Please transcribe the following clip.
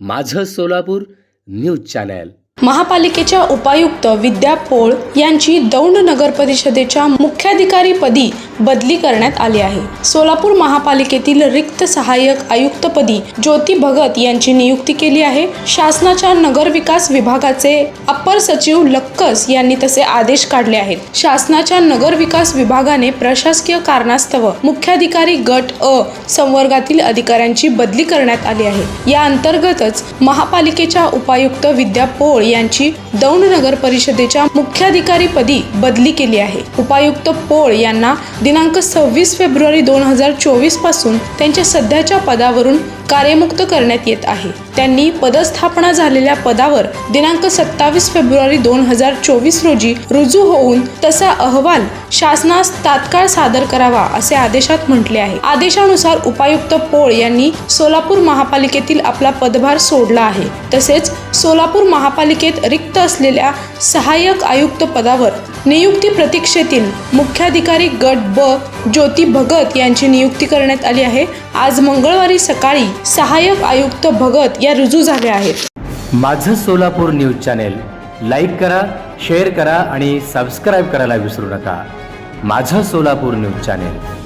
माझं Solapur news channel. महापालिकेच्या उपायुक्त विद्या पोळ यांची दौंड नगर परिषदेच्या मुख्याधिकारीपदी बदली करण्यात आली आहे. सोलापूर महापालिकेतील रिक्त सहाय्यक आयुक्तपदी ज्योती भगत यांची नियुक्ती केली आहे. शासनाच्या नगर विकास विभागाचे अप्पर सचिव लक्कस यांनी तसे आदेश काढले आहेत. शासनाच्या नगर विकास विभागाने प्रशासकीय कारणास्तव मुख्याधिकारी गट अ संवर्गातील अधिकाऱ्यांची बदली करण्यात आली आहे. या अंतर्गतच महापालिकेच्या उपायुक्त विद्या पोळ यांची दौंड नगर परिषदेच्या मुख्याधिकारीपदी बदली केली आहे. उपायुक्त पोळ यांना दिनांक सव्वीस फेब्रुवारी दोन हजार चोवीसपासून त्यांच्या सध्याच्या पदावरून कार्यमुक्त करण्यात येत आहे. त्यांनी पदस्थापना झालेल्या पदावर दिनांक सत्तावीस फेब्रुवारी दोन हजार चोवीस रोजी रुजू होऊन तसा अहवाल शासनास तात्काळ सादर करावा असे आदेशात म्हटले आहे. आदेशानुसार उपायुक्त पोळ यांनी सोलापूर महापालिकेतील आपला पदभार सोडला आहे. तसेच सोलापूर महापालिकेत रिक्त असलेल्या सहाय्यक आयुक्त पदावर नियुक्ती प्रतीक्षेतील मुख्याधिकारी गट ब. ज्योती भगत यांची नियुक्ती करण्यात आली आहे. आज मंगळवारी सकाळी सहाय्यक आयुक्त भगत या रुजू झाल्या आहेत. माझं सोलापूर न्यूज चॅनेल लाईक करा शेअर करा आणि सबस्क्राईब करायला विसरू नका. माझं सोलापूर न्यूज चॅनेल.